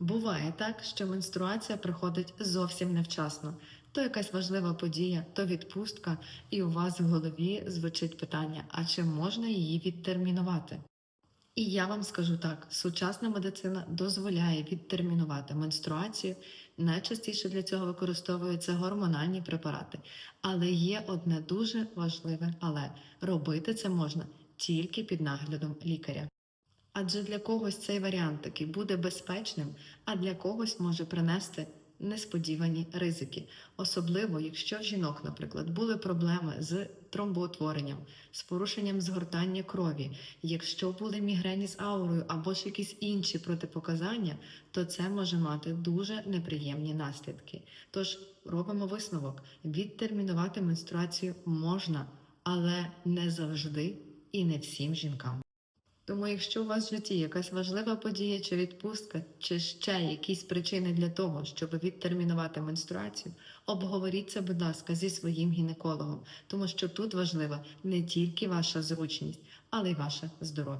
Буває так, що менструація приходить зовсім невчасно. То якась важлива подія, то відпустка, і у вас в голові звучить питання: а чи можна її відтермінувати? І я вам скажу так: сучасна медицина дозволяє відтермінувати менструацію. Найчастіше для цього використовуються гормональні препарати. Але є одне дуже важливе, але робити це можна тільки під наглядом лікаря. Адже для когось цей варіант таки буде безпечним, а для когось може принести несподівані ризики, особливо якщо в жінок, наприклад, були проблеми з тромбоутворенням, з порушенням згортання крові, якщо були мігрені з аурою або ж якісь інші протипоказання, то це може мати дуже неприємні наслідки. Тож робимо висновок: відтермінувати менструацію можна, але не завжди і не всім жінкам. Тому, якщо у вас в житті якась важлива подія чи відпустка, чи ще якісь причини для того, щоб відтермінувати менструацію, обговоріть це, будь ласка, зі своїм гінекологом, тому що тут важлива не тільки ваша зручність, але й ваше здоров'я.